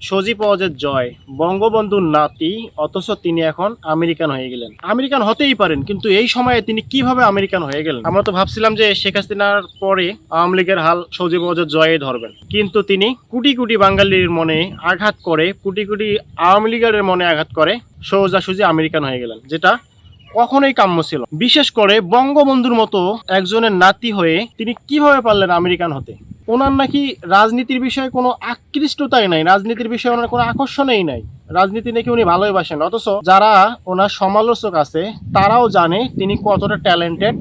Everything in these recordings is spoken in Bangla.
সজীব ওয়াজের জয়, বঙ্গবন্ধুর নাতি, অথচ তিনি এখন আমেরিকান হয়ে গেলেন। আমেরিকান হতেই পারেন, কিন্তু এই সময়ে তিনি কীভাবে আমেরিকান হয়ে গেলেন? আমরা তো ভাবছিলাম যে শেখ হাসিনার পরে আওয়ামী লীগের হাল সজীব ওয়াজের জয়ে ধরবেন। কিন্তু তিনি কোটি কোটি বাঙালির মনে আঘাত করে, কোটি কোটি আওয়ামী লীগের মনে আঘাত করে সোজাসুজি আমেরিকান হয়ে গেলেন, যেটা কখনোই কাম্য ছিল বিশেষ করে বঙ্গবন্ধুর মতো একজনের নাতি হয়ে তিনি কীভাবে পারলেন আমেরিকান হতে? ওনার নাকি রাজনীতির বিষয়ে কোনো আকৃষ্টতাই নাই, রাজনীতির বিষয়ে ওনার কোনো আকর্ষণই নাই। রাজনীতি নাকি উনি ভালোবাসেন অথচ যারা ওনার সমালোচক আছে, তারাও জানে তিনি কতটা ট্যালেন্টেড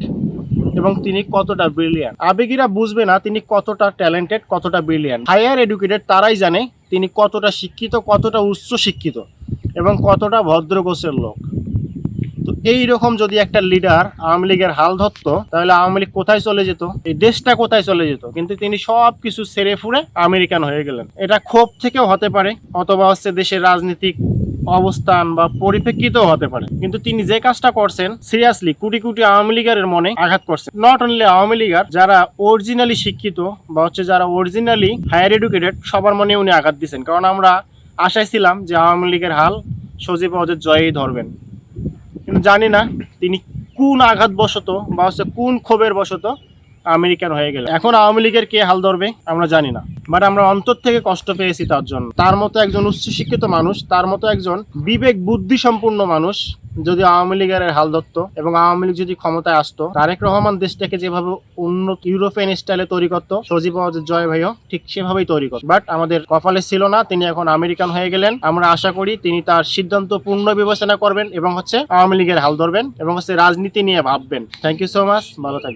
এবং তিনি কতটা ব্রিলিয়ান আবেগীরা বুঝবে না তিনি কতটা ট্যালেন্টেড কতটা ব্রিলিয়ান হায়ার এডুকেটেড তারাই জানে তিনি কতটা শিক্ষিত, কতটা উচ্চ শিক্ষিত এবং কতটা ভদ্র গোছের লোক। তো এই রকম যদি একটা লিডার আওয়ামী লীগের হাল ধরতো, তাহলে আওয়ামী লীগ কোথায় চলে যেত? এই দেশটা কোথায় চলে যেত? কিন্তু তিনি সব কিছু ছেড়ে ফুড়ে আমেরিকান হয়ে গেলেন। এটা ক্ষোভ থেকেও হতে পারে, অথবা হচ্ছে দেশের রাজনীতিক অবস্থান বা পরিপ্রেক্ষিতেও হতে পারে। কিন্তু তিনি যে কাজটা করছেন সিরিয়াসলি কোটি কোটি আওয়ামী লীগের মনে আঘাত করছেন। নট অনলি আওয়ামী লীগার, যারা অরিজিনালি শিক্ষিত বা হচ্ছে যারা অরিজিনালি হায়ার এডুকেটেড সবার মনে উনি আঘাত দিচ্ছেন কারণ আমরা আশায় ছিলাম যে আওয়ামী লীগের হাল সজীব ওয়াজের জয়ই ধরবেন। জানি না তিনি কোন আঘাত বশত বা হচ্ছে কোন ক্ষোভের বশত আমেরিকান হয়ে গেলেন এখন আওয়ামী লীগের কে হাল ধরবে, আমরা জানি না। বাট আমরা অন্তর থেকে কষ্ট পেয়েছি তার জন্য। তার মতো একজন উচ্চশিক্ষিত মানুষ, তার মতো একজন বিবেক বুদ্ধি সম্পূর্ণ মানুষ যদি আওয়ামী লীগের হাল ধরতো এবং আওয়ামী লীগ যদি ক্ষমতায় আসতো, তারেক রহমান দেশটাকে যেভাবে উন্নত ইউরোপিয়ান স্টাইলে তৈরি করতো, সজীব জয় ভাইও ঠিক সেভাবেই তৈরি করত। বাট আমাদের কপালে ছিল না, তিনি এখন আমেরিকান হয়ে গেলেন। আমরা আশা করি তিনি তার সিদ্ধান্ত পূর্ণ বিবেচনা করবেন এবং হচ্ছে আওয়ামী লীগের হাল ধরবেন এবং হচ্ছে রাজনীতি নিয়ে ভাববেন। থ্যাংক ইউ সো মাচ ভালো থাকবেন।